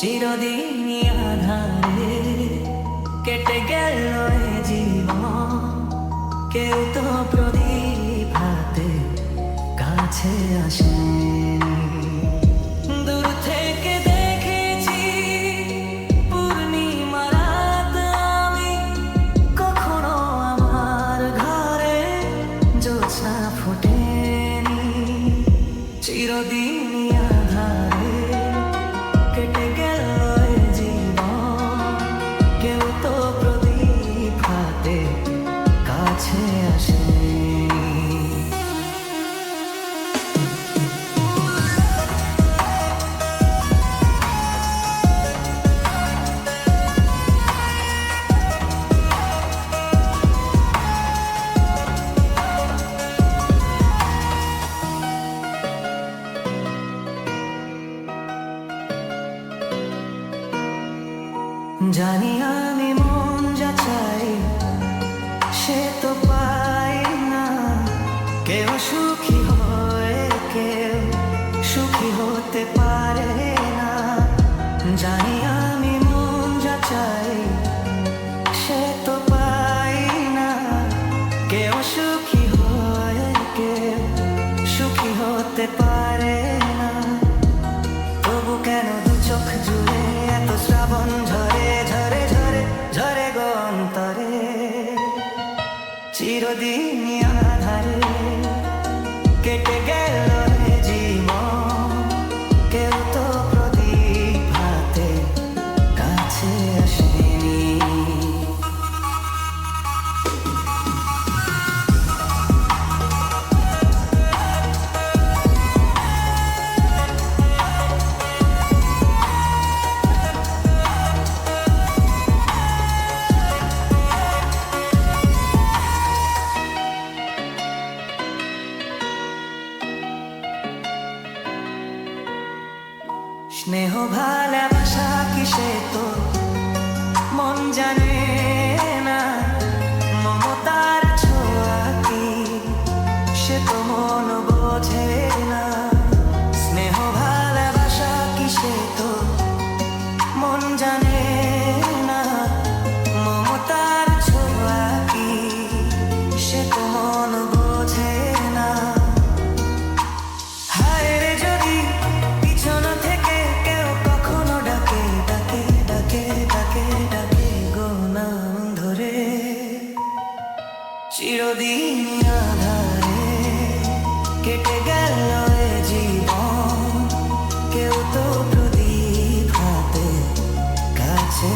চিরদিনই আধারে কেটে গেল জীবন। কেউ তো প্রদীপ হাতে কাছে আসেনি। দূর থেকে জানি আমি মন যা চাই, সে তো পাই না। কেউ সুখী হয়, কেউ সুখী হতে পারে না। জানি আমি মন যা চাই, সে তো পাই না। কেউ সুখী হয়, কেউ সুখী হতে পারে চিরদিন স্নেহ ভালোবাসা কিসে তো মন জানে চিরদিন কেটে কেউ তো প্রদীপ হাতে কাছে